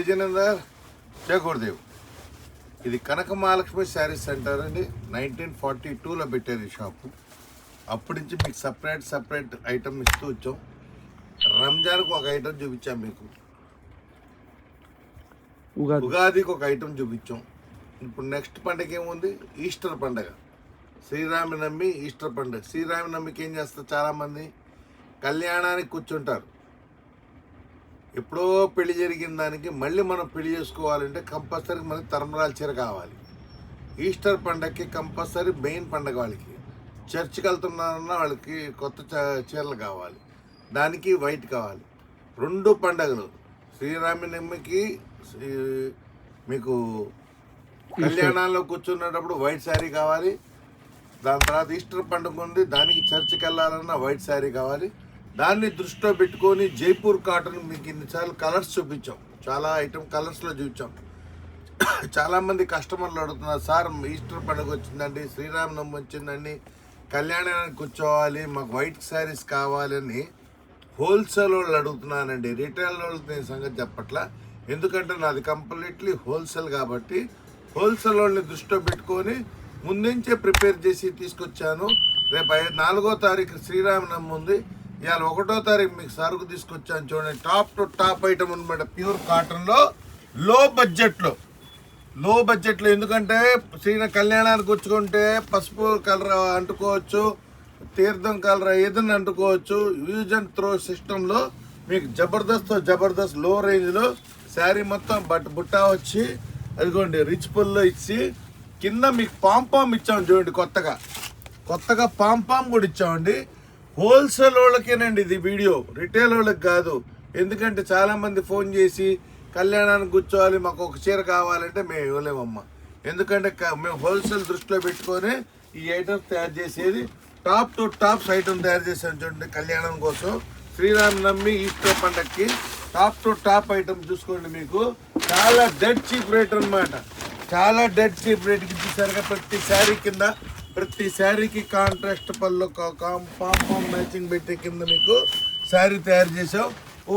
విజయనందర్ జయగురుదేవ్. ఇది కనక మహాలక్ష్మి శారీస్ సెంటర్ అండి. నైన్టీన్ ఫార్టీ టూలో పెట్టారు ఈ షాపు. అప్పటి నుంచి మీకు సపరేట్ సపరేట్ ఐటమ్ ఇస్తూ వచ్చాం. రంజాన్కి ఒక ఐటమ్ చూపించాం మీకు. ఉగాది. ఉగాదికి ఒక ఐటమ్ చూపించాం. ఇప్పుడు నెక్స్ట్ పండగ ఏముంది? ఈస్టర్ పండగ. శ్రీరామనవమి ఈస్టర్ పండగ. శ్రీరామనవమికి ఏం చేస్తారు చాలామంది? కళ్యాణానికి కూర్చుంటారు. ఎప్పుడో పెళ్ళి జరిగిన దానికి మళ్ళీ మనం పెళ్ళి చేసుకోవాలంటే కంపల్సరీ మనకి తరమరాల చీర కావాలి. ఈస్టర్ పండగకి కంపల్సరీ మెయిన్ పండగ వాళ్ళకి. చర్చికి వెళ్తున్నారన్న వాళ్ళకి కొత్త చ- చీరలు కావాలి. దానికి వైట్ కావాలి. రెండు పండగలు. శ్రీరామనవమికి శ్రీ- మీకు కళ్యాణాల్లో కూర్చున్నప్పుడు వైట్ శారీ కావాలి. దాని తర్వాత ఈస్టర్ పండుగ ఉంది. దానికి చర్చికి వెళ్ళాలన్నా వైట్ శారీ కావాలి. దాన్ని దృష్టిలో పెట్టుకొని జైపూర్ కాటన్ మీకు ఇన్నిసార్లు కలర్స్ చూపించాం. చాలా ఐటమ్ కలర్స్లో చూపించాం. చాలామంది కస్టమర్లు అడుగుతున్నారు సార్ ఈస్టర్ పండుగ వచ్చిందండి శ్రీరామనవమి వచ్చిందండి కళ్యాణానికి కూర్చోవాలి మాకు వైట్ శారీస్ కావాలని హోల్సేల్ వాళ్ళు అడుగుతున్నానండి. రిటైల్ వాళ్ళు నేను సంగతి చెప్పట్లా? ఎందుకంటే నాది కంప్లీట్లీ హోల్సేల్ కాబట్టి హోల్సేల్ వాళ్ళని దృష్టిలో పెట్టుకొని ముందుంచే ప్రిపేర్ చేసి తీసుకొచ్చాను. రేపు నాలుగో తారీఖు శ్రీరామనవమి ఉంది. ఇవాళ ఒకటో తారీఖు మీకు సరుకు తీసుకొచ్చాను చూడండి. టాప్ టు టాప్ ఐటమ్ అనమాట ప్యూర్ కాటన్లో లో బడ్జెట్లో లో. బడ్జెట్లో ఎందుకంటే శ్రీన కళ్యాణానికి వచ్చుకుంటే పసుపు కలర్ అంటుకోవచ్చు తీర్థం కలర్ ఏదైనా అంటుకోవచ్చు. యూజ్ అండ్ త్రో సిస్టంలో మీకు జబర్దస్త్ జబర్దస్త్లో రేంజ్లో శారీ మొత్తం బట్ బుట్టా వచ్చి అదిగోండి రిచ్ పుల్లో ఇచ్చి కింద మీకు పాంపామ్ ఇచ్చాము చూడండి కొత్తగా. కొత్తగా పాంపామ్ కూడా ఇచ్చామండి. హోల్సేల్ వాళ్ళకేనండి ఇది వీడియో. రిటైల్ వాళ్ళకి కాదు. ఎందుకంటే చాలామంది ఫోన్ చేసి కళ్యాణానికి కూర్చోవాలి మాకు ఒక చీర కావాలంటే మేము ఇవ్వలేమమ్మా. ఎందుకంటే మేము హోల్సేల్ దృష్టిలో పెట్టుకొని ఈ ఐటమ్స్ తయారు చేసేది టాప్ టు టాప్స్ ఐటమ్ తయారు చేసాం చూడండి కళ్యాణం కోసం. శ్రీరామ్ నమ్మి ఈస్టర్ పండగకి టాప్ టు టాప్ ఐటమ్ చూసుకోండి మీకు. చాలా డెడ్ చీప్ రేట్ అన్నమాట. చాలా డెడ్ చీప్ రేట్కి ఇచ్చేసరిగా ప్రతి శారీ కింద. ప్రతి శారీకి కాంట్రాస్ట్ పళ్ళు కాంపౌండ్ మ్యాచింగ్ పెట్టి కింద మీకు శారీ తయారు చేసాం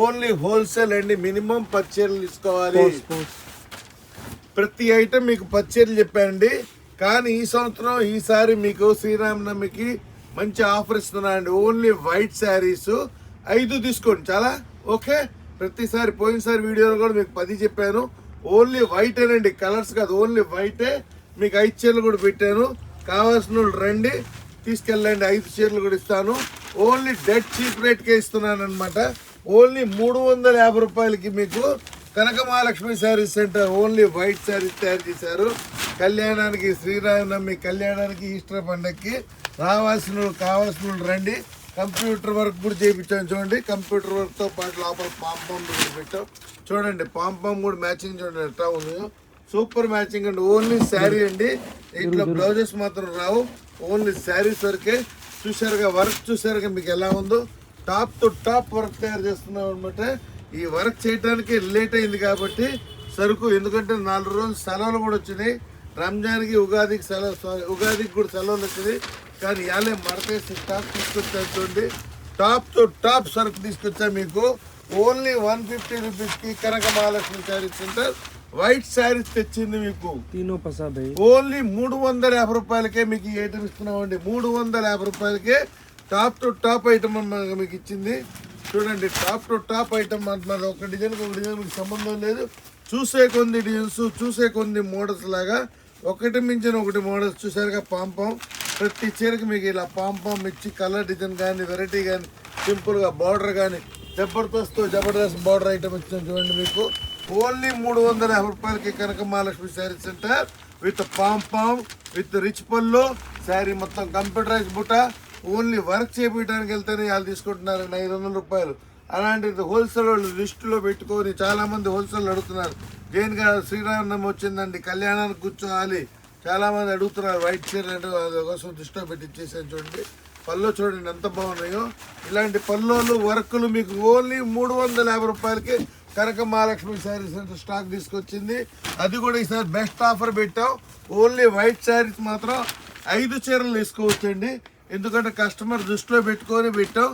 ఓన్లీ హోల్సేల్ అండి మినిమం పది చీరలు తీసుకోవాలి ప్రతి ఐటమ్ మీకు పచ్చేలు చెప్పానండి. కానీ ఈ సంవత్సరం ఈసారి మీకు శ్రీరామనవమికి మంచి ఆఫర్ ఇస్తున్నానండి. ఓన్లీ వైట్ శారీస్ ఐదు తీసుకోండి చాలా? ఓకే ప్రతిసారి పోయినసారి వీడియోలో కూడా మీకు పది చెప్పాను. ఓన్లీ వైట్ అనండి కలర్స్ కాదు. ఓన్లీ వైటే మీకు ఐదు చీరలు కూడా పెట్టాను. కావాల్సిన వాళ్ళు రండి తీసుకెళ్ళండి. ఐదు చీరలు కూడా ఇస్తాను. ఓన్లీ డెడ్ చీప్ రేట్కే ఇస్తున్నాను అనమాట ఓన్లీ మూడు వందల యాభై రూపాయలకి మీకు Kanaka Mahalakshmi saris centre only white saris తయారు చేశారు. కళ్యాణానికి శ్రీరామనవమి కళ్యాణానికి ఈస్టర్ పండగకి రావాల్సిన కావాల్సిన రండి. కంప్యూటర్ వర్క్ కూడా చేయించాం చూడండి. కంప్యూటర్ వర్క్తో పాటు లోపల పాంపం కూడా పెట్టాం. చూడండి పాంపం కూడా మ్యాచింగ్ చూడండి ఎట్లా ఉంది. సూపర్ మ్యాచింగ్ అండి. ఓన్లీ శారీ అండి. ఇట్లా బ్లౌజెస్ మాత్రం రావు. ఓన్లీ శారీస్ వరకే చూసారుగా వర్క్ చూసారుగా మీకు ఎలా ఉందో. టాప్ టు టాప్ వర్క్ తయారు చేస్తున్నాం అనమాట ఈ వర్క్ చేయడానికి లేట్ అయింది కాబట్టి సరుకు ఎందుకంటే నాలుగు రోజులు సెలవులు కూడా వచ్చినాయి. రంజాన్కి ఉగాదికి సెలవు సారీ, ఉగాదికి కూడా సెలవులు వచ్చినాయి. కానీ ఇవాళే మడతేసి స్టాక్ తీసుకొచ్చాను చూడండి. టాప్ టు టాప్ సరుకు తీసుకొచ్చా మీకు. ఓన్లీ వన్ ఫిఫ్టీ రూపీస్కి కనక మహాలక్ష్మి శారీస్ సెంటర్. వైట్ శారీస్ తెచ్చింది మీకు. ఓన్లీ మూడు వందల యాభై రూపాయలకే మీకు ఈ ఐటమ్ ఇస్తున్నామండి. మూడు వందల యాభై రూపాయలకే టాప్ టు టాప్ ఐటమ్ మీకు ఇచ్చింది. చూడండి టాప్ టు టాప్ ఐటమ్ అంటున్నారు ఒక డిజైన్ ఒక డిజైన్ మీకు సంబంధం లేదు. చూసే కొన్ని డిజైన్స్ చూసే కొన్ని మోడల్స్ లాగా. ఒకటి మించిన ఒకటి మోడల్స్ చూసారుగా పాంపం ప్రతి చీరకి మీకు ఇలా పాంపం ఇచ్చి కలర్ డిజైన్ కానీ వెరైటీ కానీ సింపుల్గా బార్డర్ కానీ జబర్దస్త్ జబర్దస్త్ బార్డర్ ఐటమ్ ఇచ్చాం చూడండి మీకు. ఓన్లీ మూడు వందల యాభై రూపాయలకి Kanaka Mahalakshmi sari centre with palm palm with rich పళ్ళు శారీ మొత్తం కంప్యూటరైజ్ బుట్ట. ఓన్లీ వర్క్ చేపించడానికి వెళ్తేనే వాళ్ళు తీసుకుంటున్నారు ఐదు వందల రూపాయలు. అలాంటిది హోల్సేల్ వాళ్ళు లిస్టులో పెట్టుకొని చాలామంది హోల్సేల్ అడుగుతున్నారు. జైన్ గారు శ్రీరామనవమి వచ్చిందండి? కళ్యాణానికి కూర్చోవాలి. చాలామంది అడుగుతున్నారు వైట్ చీర అంటే కోసం దృష్టిలో పెట్టి ఇచ్చేసాను చూడండి. పళ్ళు చూడండి ఎంత బాగున్నాయో. ఇలాంటి పళ్ళోలు వర్కులు మీకు ఓన్లీ మూడు వందల యాభై రూపాయలకి కనక మహాలక్ష్మి శారీస్ అంటే స్టాక్ తీసుకొచ్చింది. అది కూడా ఈసారి బెస్ట్ ఆఫర్ పెట్టాం ఓన్లీ వైట్ శారీస్ మాత్రం ఐదు చీరలు తీసుకోవచ్చండి. ఎందుకంటే కస్టమర్ దృష్టిలో పెట్టుకొని పెట్టాం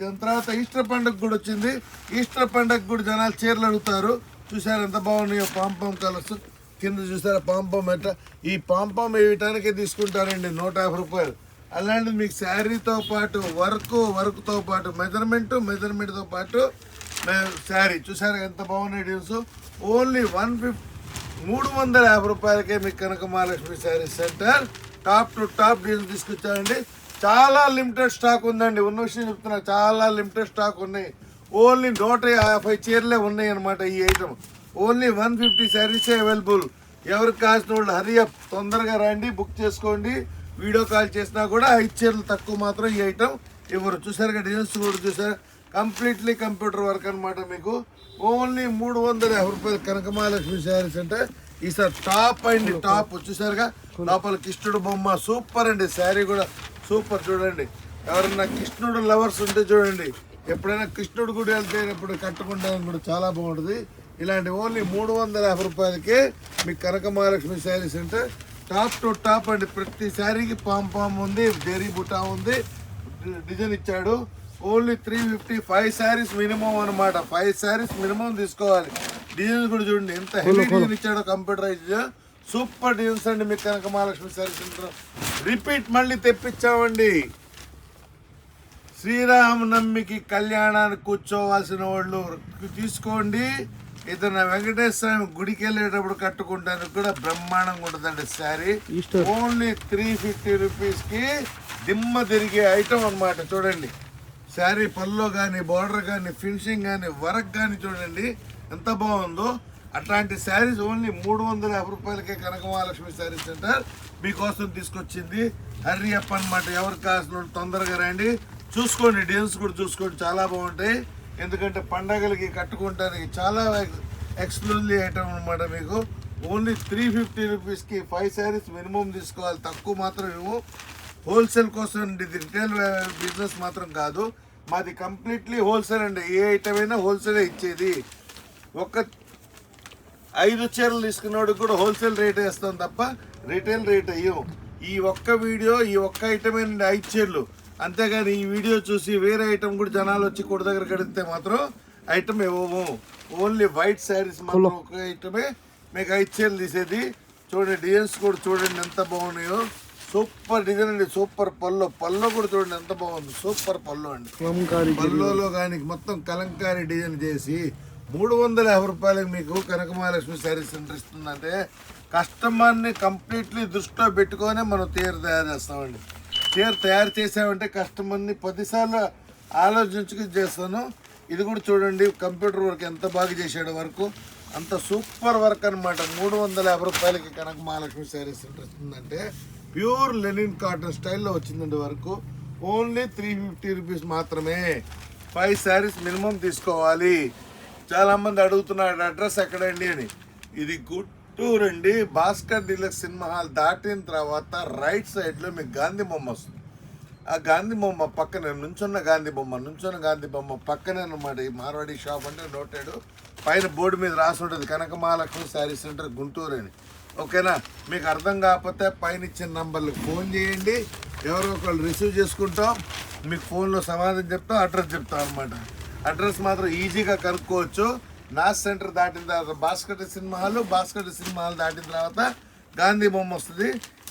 దాని తర్వాత ఈస్టర్ పండుగ కూడా వచ్చింది. ఈస్టర్ పండుగ కూడా జనాలు చీరలు అడుగుతారు. చూసారు ఎంత బాగున్నాయో పాంపం కలర్స్. కింద చూసారా పాంపం ఎట్ట. ఈ పాంపం వేయటానికే తీసుకుంటారండి నూట యాభై రూపాయలు. అలాంటిది మీకు శారీతో పాటు వర్క్ వర్క్తో పాటు మెజర్మెంటు మెజర్మెంట్తో పాటు శారీ చూసారా ఎంత బాగున్నాయి డీల్స్ ఓన్లీ వన్ ఫిఫ్టీ మూడు వందల యాభై రూపాయలకే మీకు Kanaka Mahalakshmi sari centre. Top to top deals తీసుకొచ్చామండి చాలా లిమిటెడ్ స్టాక్ ఉందండి. ఉన్న విషయం చెప్తున్నా చాలా లిమిటెడ్ స్టాక్ ఉన్నాయి. ఓన్లీ నూట యాభై చీరలే ఉన్నాయి అనమాట ఈ ఐటమ్ ఓన్లీ వన్ ఫిఫ్టీ శారీసే అవైలబుల్ ఎవరికి కాసిన వాళ్ళు హరియప్ తొందరగా రండి బుక్ చేసుకోండి. వీడియో కాల్ చేసినా కూడా ఐదు చీరలు తక్కువ మాత్రం ఈ ఐటమ్ ఇవ్వరు. చూసారుగా డిజైన్స్ కూడా చూసారు కంప్లీట్లీ కంప్యూటర్ వర్క్ అన్నమాట మీకు. ఓన్లీ మూడు వందల యాభై రూపాయలు కనకమహాలక్ష్మి శారీస్ అంటే ఈసారి టాప్ అండి టాప్ చూసారుగా లోపల కృష్ణుడు బొమ్మ సూపర్ అండి. శారీ కూడా సూపర్ చూడండి. ఎవరన్నా కృష్ణుడు లవర్స్ ఉంటే చూడండి. ఎప్పుడైనా కృష్ణుడు గుడి వెళ్తే ఇప్పుడు కట్టుకుంటానికి కూడా చాలా బాగుంటుంది. ఇలాంటి ఓన్లీ మూడు వందల యాభై రూపాయలకి మీకు కనకమహాలక్ష్మి శారీస్ అంటే టాప్ టు టాప్ అండి. ప్రతి శారీకి పామ్ పామ్ ఉంది జెరీ బుటా ఉంది డిజైన్ ఇచ్చాడు. Only three fifty five saris minimum అనమాట ఫైవ్ శారీస్ మినిమం తీసుకోవాలి. డిజైన్ కూడా చూడండి ఎంత హెవీ డిజైన్ ఇచ్చాడో కంప్యూటరైజ్ సూపర్ డిజైన్స్ అండి మీకు కనుక మహాలక్ష్మి శారీస్ రిపీట్ మళ్ళీ తెప్పించామండి. శ్రీరామనవమికి కళ్యాణానికి కూర్చోవాల్సిన వాళ్ళు తీసుకోండి. ఏదైనా వెంకటేశ్వర స్వామి గుడికి వెళ్ళేటప్పుడు కట్టుకుంటానికి కూడా బ్రహ్మాండంగా ఉంటుందండి శారీ. ఓన్లీ త్రీ ఫిఫ్టీ రూపీస్కి దిమ్మ తిరిగే ఐటమ్ అన్నమాట. చూడండి. శారీ పల్లో కానీ బార్డర్ కానీ ఫినిషింగ్ కానీ వర్క్ కానీ చూడండి ఎంత బాగుందో. అట్లాంటి శారీస్ ఓన్లీ మూడు వందల యాభై రూపాయలకే కనక మహాలక్ష్మి శారీ సెంటర్ మీకోసం తీసుకొచ్చింది. హర్రీ అప్ అనమాట ఎవరికి కాసిన తొందరగా రండి. చూసుకోండి డిజైన్స్ కూడా చూసుకోండి. చాలా బాగుంటాయి. ఎందుకంటే పండగలకి కట్టుకోవడానికి చాలా ఎక్స్క్లూజివ్ ఐటమ్ అనమాట మీకు. ఓన్లీ త్రీ ఫిఫ్టీ రూపీస్కి ఫైవ్ శారీస్ మినిమం తీసుకోవాలి. తక్కువ మాత్రం ఇవ్వు హోల్సేల్ కోసం ఇది రిటైల్ బిజినెస్ మాత్రం కాదు. మాది కంప్లీట్లీ హోల్సేల్ అండి. ఏ ఐటమ్ అయినా హోల్సేలే ఇచ్చేది. ఒక ఐదు చీరలు తీసుకున్నవాడికి కూడా హోల్సేల్ రేట్ వేస్తాం తప్ప రిటైల్ రేట్ అయ్యం ఈ ఒక్క వీడియో ఈ ఒక్క ఐటమ్ అండి ఐదు చీరలు. అంతేగాని ఈ వీడియో చూసి వేరే ఐటమ్ కూడా జనాలు వచ్చి కొడు దగ్గర కడిగితే మాత్రం ఐటమ్ ఇవ్వము ఓన్లీ వైట్ శారీస్ మాత్రం ఒక ఐటమే మీకు ఐదు చీరలు తీసేది. చూడండి డిజైన్స్ కూడా చూడండి ఎంత బాగున్నాయో. సూపర్ డిజైన్ అండి సూపర్ పళ్ళు. పళ్ళు కూడా చూడండి ఎంత బాగుంది. సూపర్ పళ్ళు అండి. పళ్ళులో కానీ మొత్తం కలంకారీ డిజైన్ చేసి మూడు వందల యాభై రూపాయలకు మీకు కనకమహాలక్ష్మి శారీ సెంటర్ ఇస్తుందంటే కస్టమర్ని కంప్లీట్లీ దృష్టిలో పెట్టుకొని మనం చీర తయారు చేస్తామండి. చీర తయారు చేసామంటే కస్టమర్ని పదిసార్లు ఆలోచించుకు చేస్తాను. ఇది కూడా చూడండి కంప్యూటర్ వర్క్ ఎంత బాగా చేశాడు వర్క్. అంత సూపర్ వర్క్ అనమాట మూడు వందల యాభై రూపాయలకి కనక మహాలక్ష్మి శారీ సెంటర్ ఇస్తుందంటే ప్యూర్ లెనిన్ కాటన్ స్టైల్లో వచ్చిందండి వరకు ఓన్లీ త్రీ ఫిఫ్టీ రూపీస్ మాత్రమే. ఫైవ్ శారీస్ మినిమం తీసుకోవాలి. చాలా మంది అడుగుతున్నారు అడ్రస్ ఎక్కడండి? అని. ఇది గుంటూరు అండి భాస్కర్ డీలక్స్ సినిమా హాల్ దాటిన తర్వాత రైట్ సైడ్లో మీకు గాంధీ బొమ్మ వస్తుంది. ఆ గాంధీ బొమ్మ పక్కనే నుంచున్న గాంధీ బొమ్మ నుంచున్న గాంధీ బొమ్మ పక్కనే అనమాట ఈ మార్వాడి షాప్ అంటే నోటెడ్. పైన బోర్డు మీద రాసి ఉంటుంది కనకమాలకు శారీ సెంటర్ గుంటూరు అని. ఓకేనా? మీకు అర్థం కాకపోతే పైన ఇచ్చిన నంబర్లకు ఫోన్ చేయండి. ఎవరో ఒకళ్ళు రిసీవ్ చేసుకుంటాం. మీకు ఫోన్లో సమాధానం చెప్తాం అడ్రస్ చెప్తాం అనమాట అడ్రస్ మాత్రం ఈజీగా కనుక్కోవచ్చు. నాస్ సెంటర్ దాటిన తర్వాత Bhaskar cinema hall Bhaskar cinema hall దాటిన తర్వాత గాంధీ బొమ్మ వస్తుంది.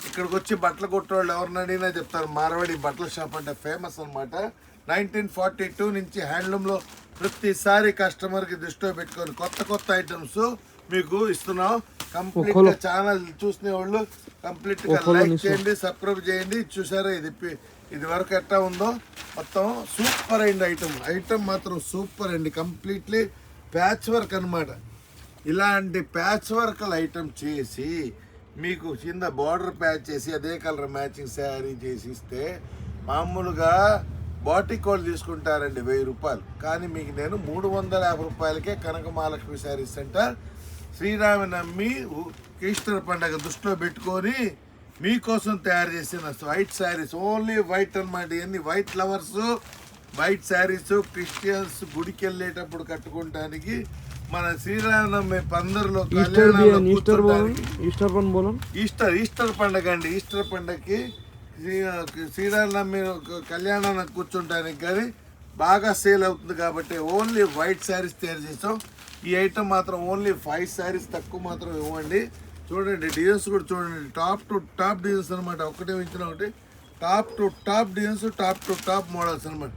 ఇక్కడికి వచ్చి బట్టలు కొట్టేవాళ్ళు ఎవరిని అడిగినా చెప్తారు. మార్వాడి బట్టల షాప్ అంటే ఫేమస్ అనమాట నైన్టీన్ ఫార్టీ టూ నుంచి హ్యాండ్లూమ్లో ప్రతిసారి కస్టమర్కి దృష్టిలో పెట్టుకొని కొత్త కొత్త ఐటమ్స్ మీకు ఇస్తున్నాం. కంప్లీట్గా ఛానల్ చూసిన వాళ్ళు కంప్లీట్గా లైక్ చేయండి సబ్స్క్రైబ్ చేయండి. చూసారా ఇది ఇది వరకు ఎట్లా ఉందో? మొత్తం సూపర్ అయింది ఐటమ్. ఐటమ్ మాత్రం సూపర్ అండి కంప్లీట్లీ ప్యాచ్ వర్క్ అన్నమాట. ఇలాంటి ప్యాచ్ వర్క్ ఐటమ్ చేసి మీకు కింద బార్డర్ ప్యాచ్ చేసి అదే కలర్ మ్యాచింగ్ శారీ చేసి ఇస్తే మామూలుగా బాటిక్ వాళ్ళు తీసుకుంటారండి వెయ్యి రూపాయలు. కానీ మీకు నేను మూడు వందల యాభై రూపాయలకే కనక మహాలక్ష్మి శారీ సెంటర్ శ్రీరామ నమ్మి ఈస్టర్ పండగ దృష్టిలో పెట్టుకొని మీకోసం తయారు చేసిన వైట్ శారీస్ ఓన్లీ వైట్ అన్నమాట. ఇవన్నీ white flowers white saris Christians గుడికి వెళ్ళేటప్పుడు కట్టుకోవటానికి మన శ్రీరామనవమి పందరులో ఈస్టర్ ఈస్టర్ పండగ అండి. ఈస్టర్ పండగకి శ్రీరామ్ నమ్మి కళ్యాణానికి కూర్చుంటానికి కానీ బాగా సేల్ అవుతుంది కాబట్టి ఓన్లీ వైట్ శారీస్ తయారు చేస్తాం. ఈ ఐటమ్ మాత్రం ఓన్లీ ఫైవ్ శారీస్ తక్కువ మాత్రం ఇవ్వండి. చూడండి డిజైన్స్ కూడా చూడండి. టాప్ టు టాప్ డిజైన్స్ అనమాట ఒకటే ఇచ్చిన ఒకటి. Top to top designs top to top models అనమాట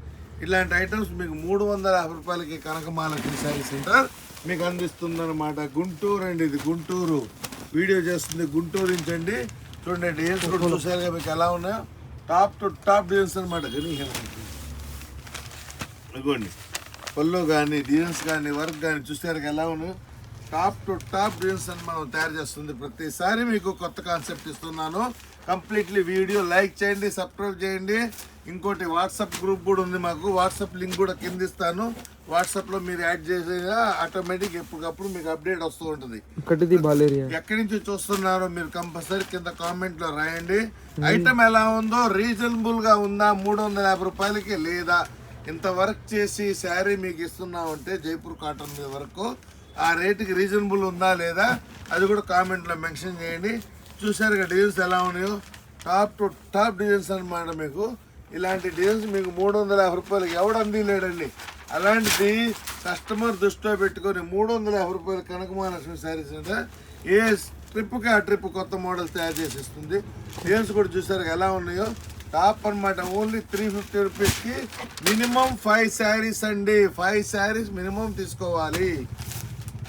ఇలాంటి ఐటమ్స్ మీకు మూడు వందల యాభై రూపాయలకి కనకమాలకి శారీ సెంటర్ మీకు అందిస్తుంది అనమాట గుంటూరు అండి ఇది గుంటూరు. వీడియో చేస్తుంది గుంటూరు నుంచి అండి. చూడండి డిజైన్స్ కూడా చూసారుగా మీకు ఎలా ఉన్నాయో. టాప్ టు టాప్ డిజైన్స్ అనమాట ఇదిగోండి. పళ్ళు కానీ డిజైన్స్ కానీ వర్క్ కానీ చూసారు ఎలా ఉన్నాయో టాప్ టు టాప్ డిజైన్స్ అని మనం తయారు చేస్తుంది. ప్రతిసారి మీకు కొత్త కాన్సెప్ట్ ఇస్తున్నాను. కంప్లీట్లీ వీడియో లైక్ చేయండి సబ్స్క్రైబ్ చేయండి. ఇంకోటి వాట్సాప్ గ్రూప్ కూడా ఉంది మాకు. వాట్సాప్ లింక్ కూడా కింద ఇస్తాను. వాట్సాప్లో మీరు యాడ్ చేసే ఆటోమేటిక్ ఎప్పటికప్పుడు మీకు అప్డేట్ వస్తూ ఉంటుంది. ఎక్కడి నుంచి చూస్తున్నారో మీరు కంపల్సరీ కింద కామెంట్లో రాయండి. ఐటమ్ ఎలా ఉందో రీజనబుల్గా ఉందా? మూడు వందల యాభై రూపాయలకి లేదా ఇంత వర్క్ చేసి శారీ మీకు ఇస్తున్నామంటే జైపూర్ కాటన్ మీద వరకు ఆ రేటుకి రీజనబుల్ ఉందా లేదా అది కూడా కామెంట్లో మెన్షన్ చేయండి. చూసారు డిజైన్స్ ఎలా ఉన్నాయో? టాప్ టు టాప్ డిజైన్స్ అనమాట మీకు. ఇలాంటి డిజైన్స్ మీకు మూడు వందల యాభై రూపాయలకి ఎవడు అందిలేడండి? అలాంటిది కస్టమర్ దృష్టిలో పెట్టుకొని మూడు వందల యాభై రూపాయలు కనకమహాలక్ష్మి శారీస్ అంటే. ఏ ట్రిప్కి ఆ ట్రిప్ కొత్త మోడల్స్ తయారు చేసి ఇస్తుంది. డిజైన్స్ కూడా చూసారు ఎలా ఉన్నాయో? టాప్ అన్నమాట. ఓన్లీ త్రీ ఫిఫ్టీ రూపీస్కి మినిమం ఫైవ్ శారీస్ అండి. ఫైవ్ శారీస్ మినిమం తీసుకోవాలి.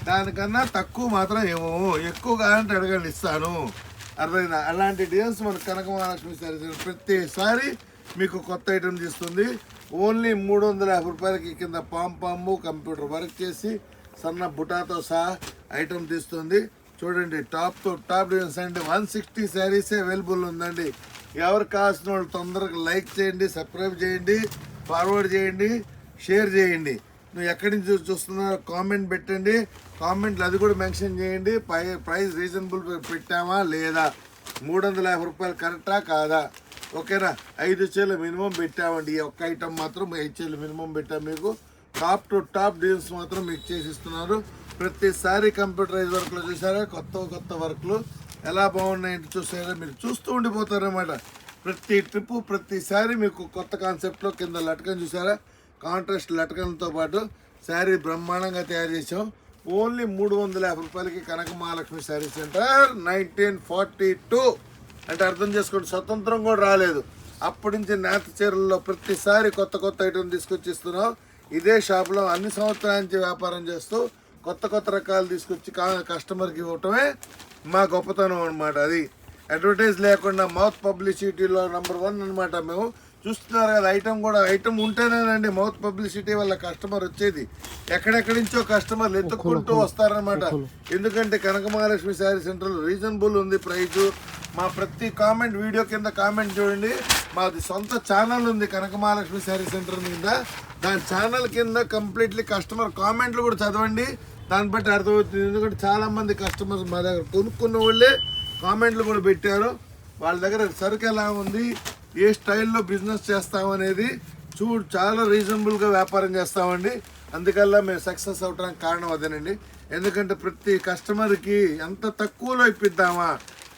దానికన్నా తక్కువ మాత్రం ఏమో. ఎక్కువ కావాలంటే అడగండి ఇస్తాను. అర్థమైందా? అలాంటి డిజైన్స్ మన కనక మహాలక్ష్మి శారీస్ ప్రతిసారి మీకు కొత్త ఐటెం తీస్తుంది. ఓన్లీ మూడు వందల యాభై రూపాయలకి కింద పామ్ పాము కంప్యూటర్ వర్క్ చేసి సన్న బుటాతో సహా ఐటెం తీస్తుంది. చూడండి టాప్తో టాప్ డిజైన్స్ అండి. వన్ సిక్స్టీ శారీసే అవైలబుల్ ఉందండి. ఎవరు కాసిన వాళ్ళు తొందరగా లైక్ చేయండి సబ్స్క్రైబ్ చేయండి ఫార్వర్డ్ చేయండి షేర్ చేయండి. నువ్వు ఎక్కడి నుంచి చూస్తున్నారో కామెంట్ పెట్టండి. కామెంట్లు అది కూడా మెన్షన్ చేయండి. పై ప్రైస్ రీజనబుల్ పెట్టామా లేదా? మూడు వందల యాభై రూపాయలు కరెక్టా కాదా? ఓకేనా? ఐదు చీరలు మినిమం పెట్టామండి. ఈ ఒక్క ఐటమ్ మాత్రం ఐదు చీరలు మినిమం పెట్టాం మీకు. టాప్ టు టాప్ డీల్స్ మాత్రం మీకు చేసిస్తున్నారు ప్రతిసారి కంప్యూటరైజ్ వర్క్లు చూసారా? కొత్త కొత్త వర్క్లు. ఎలా బాగున్నాయంటే చూసారా? మీరు చూస్తూ ఉండిపోతారనమాట ప్రతి ట్రిప్ ప్రతిసారి మీకు కొత్త కాన్సెప్ట్లో కింద లటకం చూసారా? కాంట్రాస్ట్ లటకంతో పాటు శారీ బ్రహ్మాండంగా తయారు చేసాం ఓన్లీ మూడు వందల యాభై రూపాయలకి Kanaka Mahalakshmi sari centre nineteen forty two. అంటే అర్థం చేసుకోండి స్వతంత్రం కూడా రాలేదు. అప్పటి నుంచి నేత చీరల్లో ప్రతిసారి కొత్త కొత్త ఐటమ్ తీసుకొచ్చి ఇస్తున్నాం ఇదే షాప్లో అన్ని సంవత్సరాల నుంచి వ్యాపారం చేస్తూ కొత్త కొత్త రకాలు తీసుకొచ్చి కా- కస్టమర్కి ఇవ్వటమే మా గొప్పతనం అనమాట అది. అడ్వర్టైజ్ లేకుండా మౌత్ పబ్లిసిటీలో నెంబర్ వన్ అనమాట మేము. చూస్తున్నారు కదా ఐటమ్ కూడా ఐటమ్ ఉంటేనేనండి మౌత్ పబ్లిసిటీ వల్ల కస్టమర్ వచ్చేది. ఎక్కడెక్కడి నుంచో కస్టమర్లు ఎత్తుక్కుంటూ వస్తారనమాట ఎందుకంటే కనక మహాలక్ష్మి శారీ సెంటర్ రీజనబుల్ ఉంది ప్రైస్ మా ప్రతి కామెంట్ వీడియో కింద కామెంట్ చూడండి. మాది సొంత ఛానల్ ఉంది కనక మహాలక్ష్మి శారీ సెంటర్ మీద. దాని ఛానల్ కింద కంప్లీట్లీ కస్టమర్ కామెంట్లు కూడా చదవండి. దాన్ని బట్టి అర్థమవుతుంది. ఎందుకంటే చాలామంది కస్టమర్స్ మా దగ్గర కొనుక్కున్న వాళ్ళే కామెంట్లు కూడా పెట్టారు. వాళ్ళ దగ్గర సరుకు ఎలా ఉంది ఏ స్టైల్లో బిజినెస్ చేస్తామనేది చూడు చాలా రీజనబుల్గా వ్యాపారం చేస్తామండి. అందుకల్లా మేము సక్సెస్ అవడానికి కారణం అదేనండి. ఎందుకంటే ప్రతి కస్టమర్కి ఎంత తక్కువలో ఇప్పిద్దామా?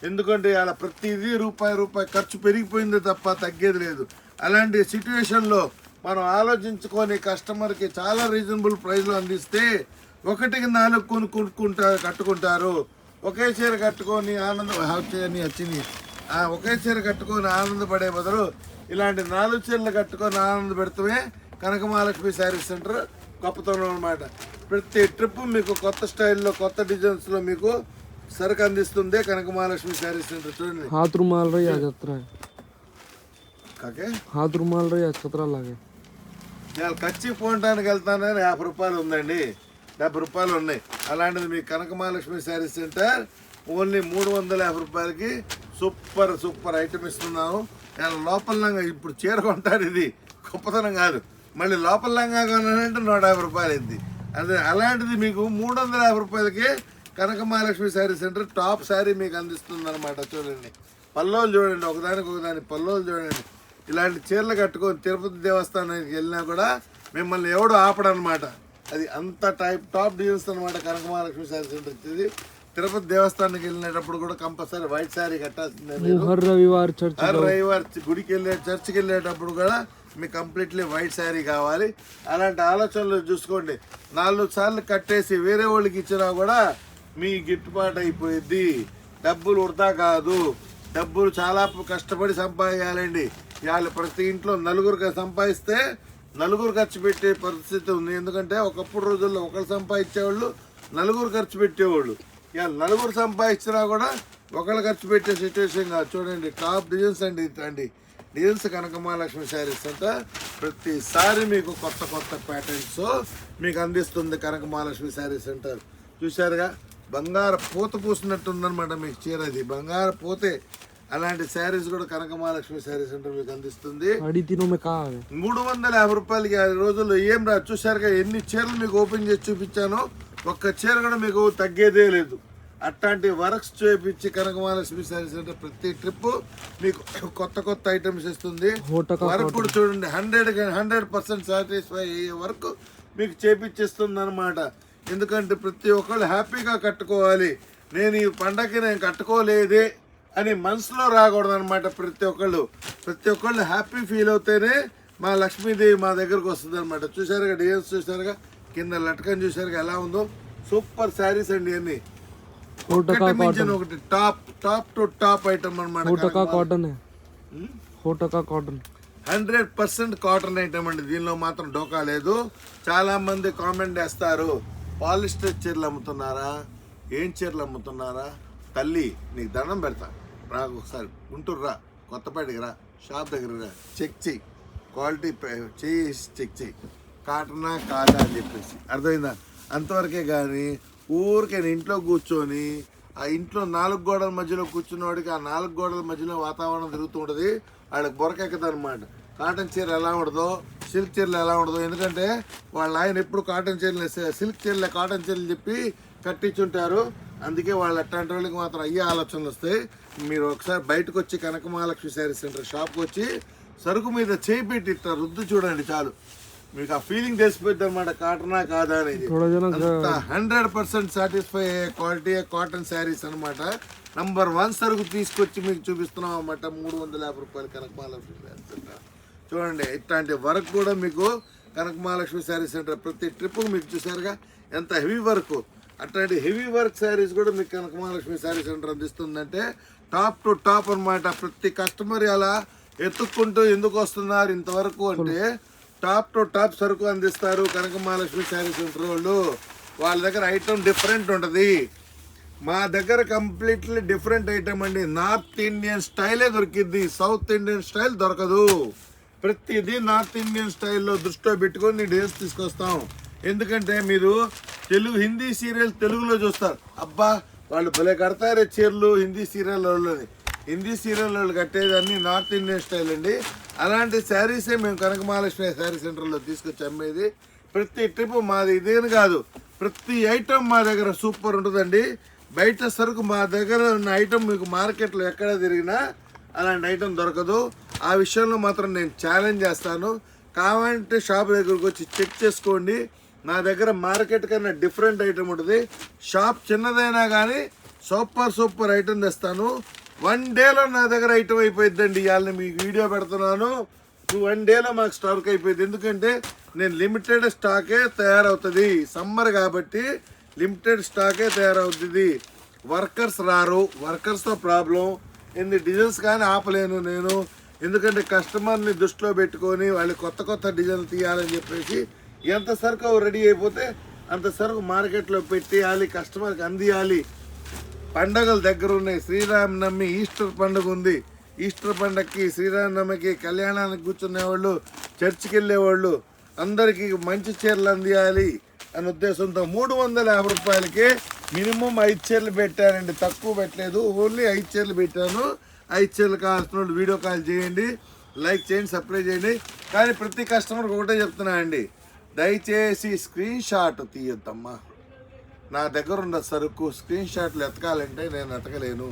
ఎందుకంటే అలా ప్రతిదీ రూపాయి రూపాయి ఖర్చు పెరిగిపోయింది తప్ప తగ్గేది లేదు. అలాంటి సిచ్యువేషన్లో మనం ఆలోచించుకొని కస్టమర్కి చాలా రీజనబుల్ ప్రైస్లో అందిస్తే ఒకటికి నాలుగు కొను కొనుక్కుంటారు కట్టుకుంటారు ఒకే చీర కట్టుకొని ఆనందం వచ్చి వచ్చింది ఆ, ఒకే చీర కట్టుకొని ఆనందపడే బదులు ఇలాంటి నాలుగు చీరలు కట్టుకొని ఆనంద పెడతామే కనక మహాలక్ష్మి శారీ సెంటర్ గొప్పతనం అనమాట ప్రతి ట్రిప్ మీకు కొత్త స్టైల్లో కొత్త డిజైన్స్లో మీకు సరుకు అందిస్తుంది కనక మహాలక్ష్మి శారీ సెంటర్ చూడండి हाथ रुमाल रही आ जाता है కాకే हाथ रुमाल रही आ छतरा लागे నేను కచ్చి పోవటానికి వెళ్తానని యాభై రూపాయలు ఉందండి డెబ్బై రూపాయలు ఉన్నాయి. అలాంటిది మీ కనక మహాలక్ష్మి శారీ సెంటర్ ఓన్లీ మూడు వందల యాభై రూపాయలకి సూపర్ సూపర్ ఐటమ్ ఇస్తున్నాను నేను లోపల లంగా ఇప్పుడు చీర కొంటారు ఇది. గొప్పతనం కాదు. మళ్ళీ లోపల లంగా కొనాలంటే నూట యాభై రూపాయలు అయింది. అదే అలాంటిది మీకు మూడు వందల యాభై రూపాయలకి కనక మహాలక్ష్మి శారీ సెంటర్ టాప్ శారీ మీకు అందిస్తుంది అనమాట చూడండి. పల్లోలు చూడండి. ఒకదానికి ఒకదాని పల్లోలు చూడండి. ఇలాంటి చీరలు కట్టుకొని తిరుపతి దేవస్థానానికి వెళ్ళినా కూడా మిమ్మల్ని ఎవడు ఆపడనమాట అది అంత టైప్ టాప్ డీల్స్ అనమాట కనకమహాలక్ష్మి శారీ సెంటర్ వచ్చేది తిరుపతి దేవస్థానానికి వెళ్ళినప్పుడు కూడా కంపల్సరీ వైట్ శారీ కట్టాల్సిందే హర్ గుడికి వెళ్ళే చర్చికి వెళ్ళేటప్పుడు కూడా మీకు కంప్లీట్లీ వైట్ శారీ కావాలి. అలాంటి ఆలోచనలు చూసుకోండి. నాలుగు సార్లు కట్టేసి వేరే వాళ్ళకి ఇచ్చినా కూడా మీ గిట్టుబాటు అయిపోయింది డబ్బులు వృధా కాదు. డబ్బులు చాలా కష్టపడి సంపాదించాలండి. వాళ్ళు ప్రతి ఇంట్లో నలుగురికి సంపాదిస్తే నలుగురు ఖర్చు పెట్టే పరిస్థితి ఉంది. ఎందుకంటే ఒకప్పుడు రోజుల్లో ఒకరు సంపాదించేవాళ్ళు నలుగురు ఖర్చు పెట్టేవాళ్ళు. ఇక నలుగురు సంపాదించినా కూడా ఒకళ్ళు ఖర్చు పెట్టే సిచ్యువేషన్ కాదు. చూడండి టాప్ డిజైన్స్ అండి అండి. డిజైన్స్ కనక మహాలక్ష్మి శారీస్ అంతా ప్రతిసారి మీకు కొత్త కొత్త ప్యాటర్న్స్ మీకు అందిస్తుంది కనక మహాలక్ష్మి శారీ సెంటర్ చూశారుగా? బంగారు పూత పూసినట్టు ఉందన్నమాట మీకు చీర అది. బంగారు పూతే అలాంటి శారీస్ కూడా కనక మహాలక్ష్మి శారీస్ సెంటర్ మీకు అందిస్తుంది. మూడు వందల యాభై రూపాయలకి ఆ రోజుల్లో ఏం రా చూసారుగా ఎన్ని చీరలు మీకు ఓపెన్ చేసి చూపించానో? ఒక్క చీర కూడా మీకు తగ్గేదే లేదు. అట్లాంటి వర్క్స్ చూపించి కనక మహాలక్ష్మి శారీస్ సెంటర్ ప్రతి ట్రిప్ మీకు కొత్త కొత్త ఐటమ్స్ ఇస్తుంది. వర్క్ కూడా చూడండి హండ్రెడ్ హండ్రెడ్ పర్సెంట్ సాటిస్ఫై అయ్యే వర్క్ మీకు చేపించిస్తుంది అనమాట ఎందుకంటే ప్రతి ఒక్కళ్ళు హ్యాపీగా కట్టుకోవాలి. నేను ఈ పండగకి నేను కట్టుకోలేదే. అని మనసులో రాకూడదు అనమాట ప్రతి ఒక్కళ్ళు. ప్రతి ఒక్కళ్ళు హ్యాపీ ఫీల్ అవుతేనే మా లక్ష్మీదేవి మా దగ్గరకు వస్తుంది అనమాట చూసారుగా డిజైన్స్ చూసారుగా కింద లటకం చూసారుగా ఎలా ఉందో. సూపర్ శారీస్ అండి అన్ని ఒకటి ఒకటి top top to top item అనమాట cotton. Cotton. Hundred percent cotton item అండి. దీనిలో మాత్రం డోకా లేదు. చాలా మంది కామెంట్ వేస్తారు పాలిస్టర్ చీరలు అమ్ముతున్నారా? ఏం చీరలు అమ్ముతున్నారా? తల్లి నీకు దండం పెడతాను రా ఒకసారి. గుంటూరు రా. కొత్తపేటకి రా. షాప్ దగ్గర రా. చెక్ చేయి. క్వాలిటీ చేసి చెక్ చేయి. కాటనా కాదా అని చెప్పేసి. అర్థమైందా? అంతవరకే కానీ ఊరికే ఇంట్లో కూర్చొని ఆ ఇంట్లో నాలుగు గోడల మధ్యలో కూర్చున్నవాడికి ఆ నాలుగు గోడల మధ్యలో వాతావరణం తిరుగుతూ ఉంటుంది. వాళ్ళకి బొరకెక్కదనమాట కాటన్ చీర ఎలా ఉండదో సిల్క్ చీరలు ఎలా ఉండదు ఎందుకంటే వాళ్ళ ఆయన ఎప్పుడు కాటన్ చీరలు సిల్క్ చీరలే కాటన్ చీరలు చెప్పి కట్టించుంటారు. అందుకే వాళ్ళు అట్లాంటి వాళ్ళకి మాత్రం అయ్యే ఆలోచనలు వస్తాయి. మీరు ఒకసారి బయటకు వచ్చి కనకమహాలక్ష్మి శారీ సెంటర్ షాప్కి వచ్చి సరుకు మీద చేయి పెట్టి ఇట్లా రుద్దు చూడండి చాలు. మీకు ఆ ఫీలింగ్ తెలిసిపోద్ది అనమాట కాటనా కాదా అనేది. హండ్రెడ్ పర్సెంట్ సాటిస్ఫై అయ్యే క్వాలిటీ కాటన్ శారీస్ అనమాట నంబర్ వన్ సరుకు తీసుకొచ్చి మీకు చూపిస్తున్నాం అనమాట మూడు వందల యాభై రూపాయలు కనకమహాలక్ష్మి శారీ సెంటర్. చూడండి ఇట్లాంటి వర్క్ కూడా మీకు కనకమహాలక్ష్మి శారీ సెంటర్ ప్రతి ట్రిప్ మీకు చూసారుగా ఎంత హెవీ వర్క్ అట్లాంటి హెవీ వర్క్ శారీస్ కూడా మీకు కనకమహాలక్ష్మి శారీ సెంటర్ అందిస్తుందంటే టాప్ టు టాప్ అన్నమాట. ప్రతి కస్టమర్ అలా ఎత్తుక్కుంటూ ఎందుకు వస్తున్నారు ఇంతవరకు అంటే టాప్ టు టాప్ సరుకు అందిస్తారు కనక మహాలక్ష్మి శారీ సెంటర్ వాళ్ళు. వాళ్ళ దగ్గర ఐటమ్ డిఫరెంట్ ఉంటుంది. మా దగ్గర కంప్లీట్లీ డిఫరెంట్ ఐటమ్ అండి. నార్త్ ఇండియన్ స్టైలే దొరికిద్ది. సౌత్ ఇండియన్ స్టైల్ దొరకదు. ప్రతిదీ నార్త్ ఇండియన్ స్టైల్లో దృష్టిలో పెట్టుకొని డేస్ తీసుకొస్తాం. ఎందుకంటే మీరు తెలుగు హిందీ సీరియల్ తెలుగులో చూస్తారు. అబ్బా వాళ్ళు భలే కడతారే చీరలు హిందీ సీరియల్ వాళ్ళని హిందీ సీరియల్ వాళ్ళు కట్టేది నార్త్ ఇండియన్ స్టైల్ అండి. అలాంటి శారీసే మేము కనక మహాలక్ష్మి శారీ సెంటర్లో తీసుకొచ్చి అమ్మేది. ప్రతి ట్రిప్ మాది ఇదేని కాదు. ప్రతి ఐటమ్ మా దగ్గర సూపర్ ఉంటుందండి. బయట సరుకు మా దగ్గర ఉన్న ఐటెం మీకు మార్కెట్లో ఎక్కడ తిరిగినా అలాంటి ఐటమ్ దొరకదు. ఆ విషయంలో మాత్రం నేను ఛాలెంజ్ చేస్తాను. కావాలంటే షాప్ దగ్గరకు వచ్చి చెక్ చేసుకోండి. నా దగ్గర మార్కెట్ కన్నా డిఫరెంట్ ఐటమ్ ఉంటుంది. షాప్ చిన్నదైనా కానీ సూపర్ సూపర్ ఐటమ్ తెస్తాను. వన్ డేలో నా దగ్గర ఐటమ్ అయిపోయిందండి ఇవాళ మీకు వీడియో పెడుతున్నాను. వన్ డేలో మాకు స్టాక్ అయిపోయింది. ఎందుకంటే నేను లిమిటెడ్ స్టాకే తయారవుతుంది. సమ్మర్ కాబట్టి లిమిటెడ్ స్టాకే తయారవుతుంది. వర్కర్స్ రారు. వర్కర్స్తో ప్రాబ్లం. ఎన్ని డిజైన్స్ కానీ ఆపలేను నేను. ఎందుకంటే కస్టమర్ని దృష్టిలో పెట్టుకొని వాళ్ళు కొత్త కొత్త డిజైన్లు తీయాలని చెప్పేసి ఎంత సరుకు రెడీ అయిపోతే అంత సరుకు మార్కెట్లో పెట్టేయాలి కస్టమర్కి అందియాలి. పండగలు దగ్గర ఉన్నాయి. శ్రీరామనవమి ఈస్టర్ పండుగ ఉంది. ఈస్టర్ పండగకి శ్రీరామనవమికి కళ్యాణానికి కూర్చునే వాళ్ళు చర్చికి వెళ్ళేవాళ్ళు అందరికీ మంచి చీరలు అందియాలి అనే ఉద్దేశంతో మూడు వందల యాభై రూపాయలకి మినిమం ఐదు చీరలు పెట్టానండి. తక్కువ పెట్టలేదు. ఓన్లీ ఐదు చీరలు పెట్టాను. ఐదు చీరలు కావాల్సిన వాళ్ళు వీడియో కాల్ చేయండి. లైక్ చేయండి సబ్స్క్రైబ్ చేయండి. కానీ ప్రతి కస్టమర్కి ఒకటే చెప్తున్నా అండి. దయచేసి స్క్రీన్ షాట్ తీయొద్దమ్మా. నా దగ్గర ఉన్న సరుకు స్క్రీన్ షాట్లు ఎతకాలంటే నేను ఎతకలేను.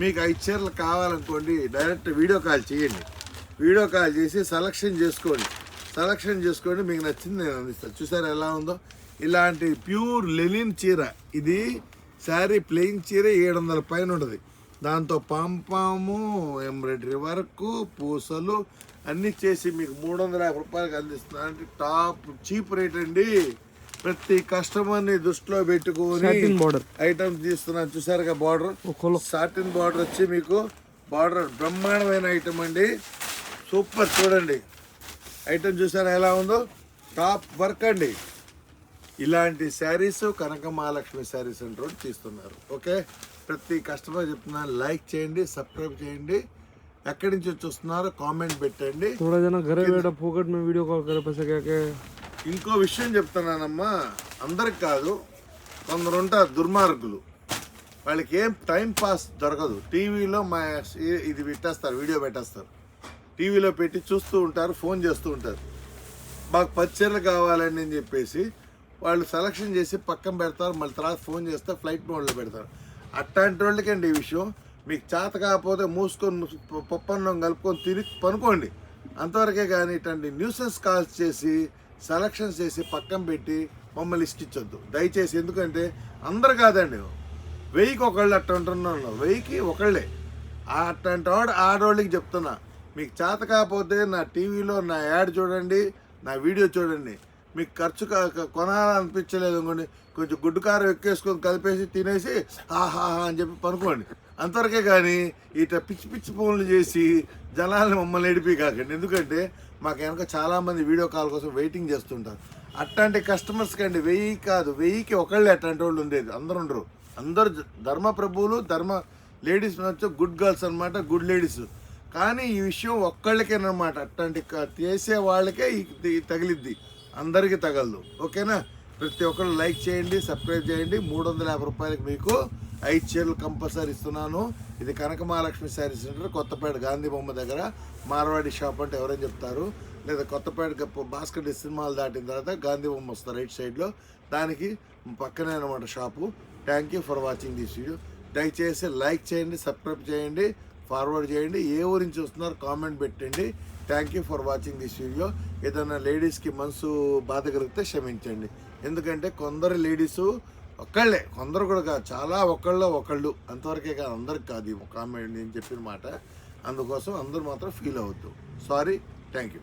మీకు ఐదు చీరలు కావాలనుకోండి డైరెక్ట్ వీడియో కాల్ చేయండి. వీడియో కాల్ చేసి సెలక్షన్ చేసుకోండి. సెలక్షన్ చేసుకోండి మీకు నచ్చింది నేను అందిస్తాను. చూసారు ఎలా ఉందో? ఇలాంటి ప్యూర్ లెనిన్ చీర. ఇది శారీ ప్లెయిన్ చీర ఏడు వందల పైన ఉంటుంది. దాంతో పాంపాము ఎంబ్రాయిడరీ వర్క్ పూసలు అన్నీ చేసి మీకు మూడు వందల యాభై రూపాయలకి అందిస్తున్నా. అంటే టాప్ చీప్ రేట్ అండి. ప్రతి కస్టమర్ని దృష్టిలో పెట్టుకొని బార్డర్ ఐటమ్స్ తీస్తున్నాను. చూసారుగా బార్డర్? సాటిన్ బార్డర్ వచ్చి మీకు బార్డర్ బ్రహ్మాండమైన ఐటమ్ అండి. సూపర్ చూడండి. ఐటమ్ చూసారా ఎలా ఉందో? టాప్ వర్క్ అండి. ఇలాంటి శారీస్ కనక మహాలక్ష్మి శారీస్ వాళ్ళు తీస్తున్నారు. ఓకే? ప్రతి కస్టమర్ చెప్తున్నాను లైక్ చేయండి సబ్స్క్రైబ్ చేయండి. ఎక్కడి నుంచి చూస్తున్నారో కామెంట్ పెట్టండి थोड़ा जना घरे बैठा फोकट में वीडियो कॉल करे पैसे क्या क्या ఇంకో విషయం చెప్తున్నానమ్మా అందరికి కాదు కొందరు ఉంటారు దుర్మార్గులు వాళ్ళకి ఏం టైం పాస్ దొరకదు టీవీలో మా ఇది పెట్టేస్తారు వీడియో పెట్టేస్తారు టీవీలో పెట్టి చూస్తూ ఉంటారు ఫోన్ చేస్తూ ఉంటారు మాకు పది చీరలు కావాలని అని చెప్పేసి వాళ్ళు సెలక్షన్ చేసి పక్కన పెడతారు మళ్ళీ తర్వాత ఫోన్ చేస్తే ఫ్లైట్ మోడ్లో పెడతారు అట్లాంటి వాళ్ళకండి ఈ విషయం మీకు చేత కాకపోతే మూసుకొని పప్పన్నం కలుపుకొని తిని పనుకోండి. అంతవరకే కానీ ఇట్లాంటి న్యూసెన్స్ కాల్స్ చేసి సెలక్షన్స్ చేసి పక్కన పెట్టి మమ్మల్ని ఇష్టించొద్దు దయచేసి ఎందుకంటే అందరు కాదండి. వెయ్యికి ఒకళ్ళు అట్ట ఉంటున్నాను. వెయ్యికి ఒకళ్ళే. అట్లాంటి వాడు ఆడవాళ్ళకి చెప్తున్నా. మీకు చేత కాకపోతే నా టీవీలో నా యాడ్ చూడండి నా వీడియో చూడండి. మీకు ఖర్చు కా- కొనాలనిపించలేదు అనుకోండి కొంచెం గుడ్డు కారం ఎక్కేసుకొని కలిపేసి తినేసి ఆహాహా అని చెప్పి పనుకోండి. అంతవరకే కానీ ఇట పిచ్చి పిచ్చి ఫోన్లు చేసి జనాల్ని మమ్మల్ని ఏడిపి కాకండి. ఎందుకంటే మాకు వెనక చాలామంది వీడియో కాల్ కోసం వెయిటింగ్ చేస్తుంటారు. అట్లాంటి కస్టమర్స్ కండి వెయ్యి కాదు వెయ్యికి ఒకళ్ళే అట్లాంటి వాళ్ళు ఉండేది. అందరు ఉండరు. అందరు ధర్మ ప్రభువులు ధర్మ లేడీస్ వచ్చి గుడ్ గర్ల్స్ అన్నమాట గుడ్ లేడీస్. కానీ ఈ విషయం ఒక్కళ్ళకేనమాట అట్లాంటి చేసే వాళ్ళకే తగిలిద్ది. అందరికీ తగలదు. ఓకేనా? ప్రతి ఒక్కరు లైక్ చేయండి సబ్స్క్రైబ్ చేయండి. మూడు వందల యాభై రూపాయలకి మీకు ఐదు చీరలు కంపల్సరీ ఇస్తున్నాను. ఇది కనక మహాలక్ష్మి శారీ సెంటర్ కొత్తపేట గాంధీ బొమ్మ దగ్గర మార్వాడి షాప్ అంటే ఎవరైనా చెప్తారు. లేదా కొత్తపేట గప్ప- భాస్కర్ సినిమాలు దాటిన తర్వాత గాంధీ బొమ్మ వస్తారు రైట్ సైడ్లో. దానికి పక్కనే అనమాట shop. Thank you for watching this video. దయచేసి లైక్ చేయండి సబ్స్క్రైబ్ చేయండి ఫార్వర్డ్ చేయండి. ఏ ఊరించి నుంచి వస్తున్నారు కామెంట్ పెట్టండి. Thank you for watching this video ఏదైనా లేడీస్కి మనసు బాధ కలిగితే క్షమించండి. ఎందుకంటే కొందరు లేడీస్ ఒక్కళ్ళే. కొందరు కూడా కాదు చాలా ఒకళ్ళు ఒకళ్ళు. అంతవరకే కాదు అందరికి కాదు ఈ కామెంట్ నేను చెప్పిన మాట. అందుకోసం అందరూ మాత్రం ఫీల్ అవ్వద్దు. Sorry thank you